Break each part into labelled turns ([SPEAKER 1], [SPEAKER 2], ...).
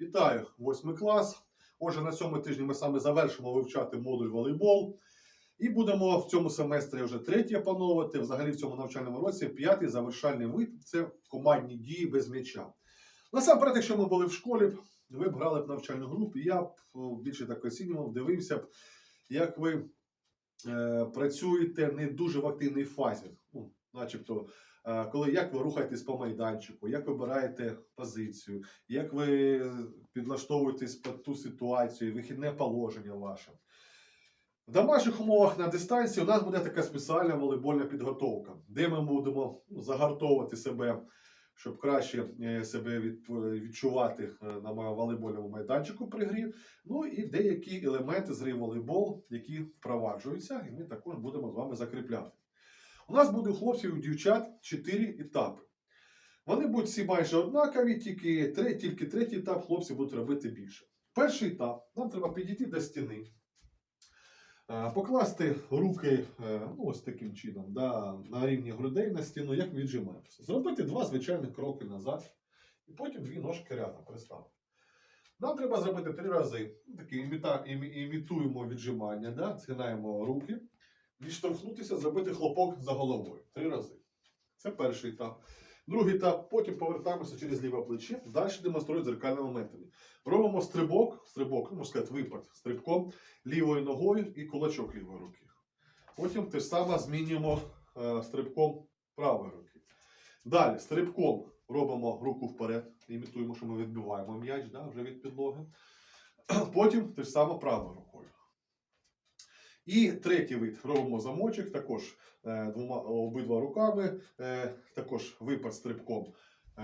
[SPEAKER 1] Вітаю, восьмий клас. Отже, на цьому тижні ми саме завершимо вивчати модуль волейбол. І будемо в цьому семестрі вже третій опановувати. Взагалі в цьому навчальному році п'ятий завершальний вид це командні дії без м'яча. Насамперед, якщо ми були в школі, ви б грали б навчальну групу, я б більше так оцінював, дивився б, як ви е, працюєте не дуже в активній фазі. Ну, начебто, е, коли як ви рухаєтесь по майданчику, як вибираєте позицію, як ви підлаштовуєтесь під ту ситуацію, вихідне положення ваше. В домашніх умовах на дистанції у нас буде така спеціальна волейбольна підготовка, де ми будемо загартовувати себе, щоб краще е, себе відчувати е, на волейбольному майданчику при грі. Ну і деякі елементи з гри волейбол, які впроваджуються, і ми також будемо з вами закріпляти. У нас буде у хлопців і дівчат чотири етапи. Вони будуть всі майже однакові, тільки, тільки третій етап хлопці будуть робити більше. Перший етап нам треба підійти до стіни, е, покласти руки е, ну, ось таким чином да, на рівні грудей на стіну, як віджимаємося. Зробити два звичайних кроки назад, і потім дві ножки рядом приставити. Нам треба зробити три рази. Імі- імітуємо віджимання, да? згинаємо руки, відштовхнутися, зробити хлопок за головою. Три рази. Це перший етап. Другий етап, потім повертаємося через ліве плече, далі демонструємо дзеркальними методами. Робимо стрибок, стрибок, ну, можна сказати, випад стрибком лівою ногою і кулачок лівої руки. Потім те ж саме змінюємо е, стрибком правої руки. Далі стрибком робимо руку вперед, імітуємо, що ми відбиваємо м'яч да, вже від підлоги. Потім те ж саме правою рукою. І третій вид робимо замочок, також е, двома обидва руками, е, також випад стрибком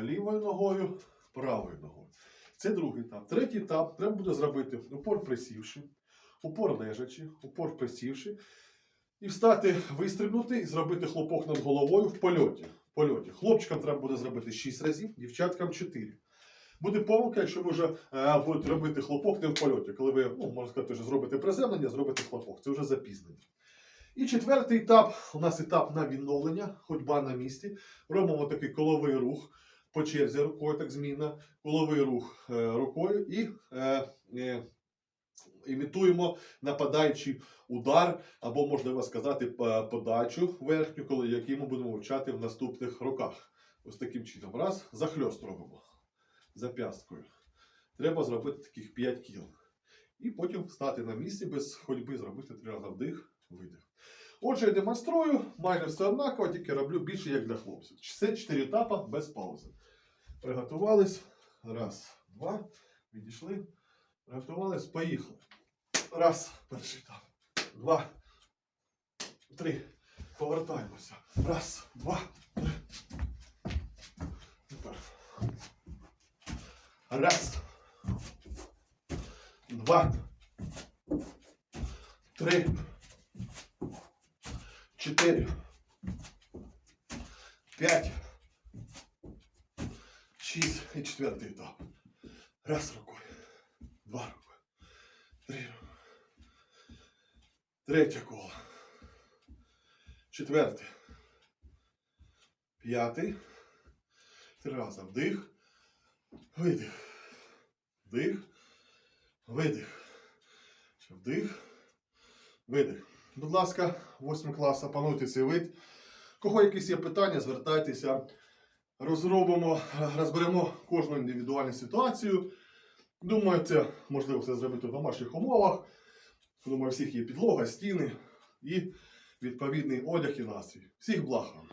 [SPEAKER 1] лівою ногою, правою ногою. Це другий етап. Третій етап треба буде зробити упор присівши, упор лежачи, упор присівши. І встати, вистрибнути і зробити хлопок над головою в польоті. В польоті. Хлопчикам треба буде зробити 6 разів, дівчаткам 4. Буде помилка, якщо ви вже е, будете робити хлопок не в польоті. Коли ви, ну, можна сказати, вже зробите приземлення, зробите хлопок. Це вже запізнення. І четвертий етап у нас етап на відновлення, ходьба на місці. Робимо такий коловий рух по черзі рукою, так змінна, коловий рух е, рукою і е, е, імітуємо нападаючий удар, або, можливо сказати, подачу верхню, коли який ми будемо вивчати в наступних роках. Ось таким чином. Раз, захльост робимо зап'ясткою. Треба зробити таких 5 кіл. І потім стати на місці без ходьби, зробити три рази вдих, видих. Отже, я демонструю, майже все однаково, тільки роблю більше, як для хлопців. Це 4 етапи без паузи. Приготувались. Раз, два. Відійшли. Приготувались, поїхали. Раз, перший етап. Два. Три. Повертаємося. Раз, два, три. Тепер. Раз. Два. Три. Чотири. П'ять. Шість. І четвертий етап. Раз рукою. Два рукою. Три рукою. Третє коло. Четвертий. П'ятий. Три рази вдих. Видих. Вдих. Видих. Ще Вдих. Видих. Будь ласка, 8 клас, опануйте цей вид. Кого якісь є питання, звертайтеся. Розробимо, розберемо кожну індивідуальну ситуацію. Думаю, це можливо все зробити в домашніх умовах. Думаю, у всіх є підлога, стіни і відповідний одяг і настрій. Всіх благ вам!